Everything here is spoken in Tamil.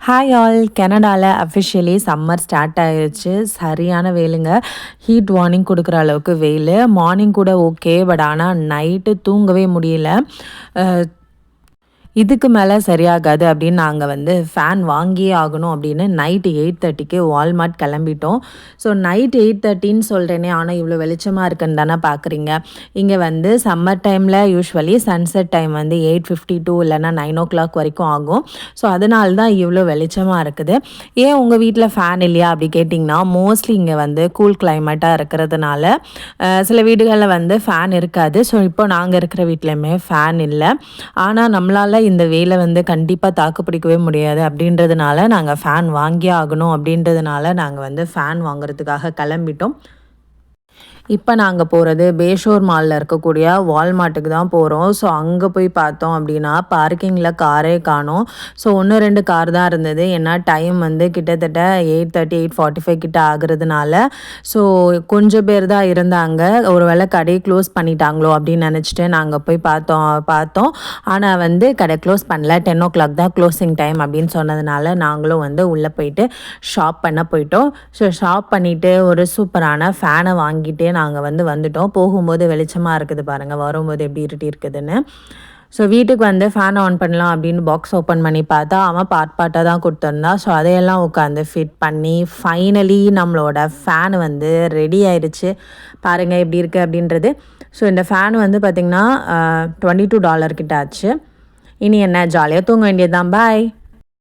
ஹாய் ஆல் கனடாவில் அஃபிஷியலி சம்மர் ஸ்டார்ட் ஆகிருச்சு சரியான வெயிலுங்க. ஹீட் வார்னிங் கொடுக்குற அளவுக்கு வெயில். மார்னிங் கூட ஓகே பட் ஆனால் நைட்டு தூங்கவே முடியல. இதுக்கு மேலே சரியாகாது அப்படின்னு நாங்கள் வந்து ஃபேன் வாங்கியே ஆகணும் அப்படின்னு நைட்டு எயிட் தேர்ட்டிக்கு வால்மார்ட் கிளம்பிட்டோம். ஸோ நைட் எயிட் தேர்ட்டின்னு சொல்கிறேனே ஆனால் இவ்வளோ வெளிச்சமாக இருக்குன்னு தானே பார்க்குறீங்க இங்கே வந்து சம்மர் டைமில் யூஸ்வலி சன்செட் டைம் வந்து எயிட் ஃபிஃப்டி டூ இல்லைனா நைன் ஓ கிளாக் வரைக்கும் ஆகும். ஸோ அதனால தான் இவ்வளோ வெளிச்சமாக இருக்குது. ஏன் உங்கள் வீட்டில் ஃபேன் இல்லையா அப்படி கேட்டிங்கன்னா மோஸ்ட்லி இங்கே வந்து கூல் கிளைமேட்டாக இருக்கிறதுனால சில வீடுகளில் வந்து ஃபேன் இருக்காது. ஸோ இப்போ நாங்கள் இருக்கிற வீட்லேயுமே ஃபேன் இல்லை. ஆனால் நம்மளால் இந்த வெயிலை வந்து கண்டிப்பாக தாக்கு பிடிக்கவே முடியாது அப்படின்றதுனால நாங்கள் ஃபேன் வாங்கியே ஆகணும் அப்படின்றதுனால நாங்கள் வந்து ஃபேன் வாங்குறதுக்காக கிளம்பிட்டோம். இப்போ நாங்கள் போகிறது பேஷோர் மாலில் இருக்கக்கூடிய வால்மார்ட்டுக்கு தான் போகிறோம் ஸோ அங்கே போய் பார்த்தோம் அப்படின்னா பார்க்கிங்கில் காரே காணும். ஸோ ஒன்று ரெண்டு கார் தான் இருந்தது. ஏன்னா டைம் வந்து கிட்டத்தட்ட eight thirty eight forty five கிட்ட ஆகுறதுனால ஸோ கொஞ்சம் பேர் தான் இருந்தாங்க. ஒரு வேளை கடையை க்ளோஸ் பண்ணிட்டாங்களோ அப்படின்னு நினச்சிட்டு நாங்கள் போய் பார்த்தோம் பார்த்தோம். ஆனால் வந்து கடை க்ளோஸ் பண்ணல. டென் ஓ கிளாக் தான் க்ளோசிங் டைம் அப்படின்னு சொன்னதுனால நாங்களும் வந்து உள்ளே போயிட்டு ஷாப் பண்ண போயிட்டோம். ஸோ ஷாப் பண்ணிவிட்டு ஒரு சூப்பரான ஃபேனை வாங்கிட்டு நாங்கள் வந்து வந்துட்டோம். போகும்போது வெளிச்சமாக இருக்குது பாருங்கள் வரும்போது எப்படி இருட்டி இருக்குதுன்னு. ஸோ வீட்டுக்கு வந்து ஃபேன் ஆன் பண்ணலாம் அப்படின்னு பாக்ஸ் ஓப்பன் பண்ணி பார்த்தா அவன் பார்ட் பார்ட்டாக தான் கொடுத்துருந்தான் ஸோ அதையெல்லாம் உட்காந்து ஃபிட் பண்ணி ஃபைனலி நம்மளோட ஃபேன் வந்து ரெடி ஆயிடுச்சு. பாருங்கள் எப்படி இருக்குது அப்படின்றது. ஸோ இந்த ஃபேன் வந்து பார்த்திங்கன்னா டுவெண்ட்டி டூ டாலர் கிட்ட ஆச்சு. இனி என்ன? ஜாலியாக தூங்க வேண்டியது தான் பாய்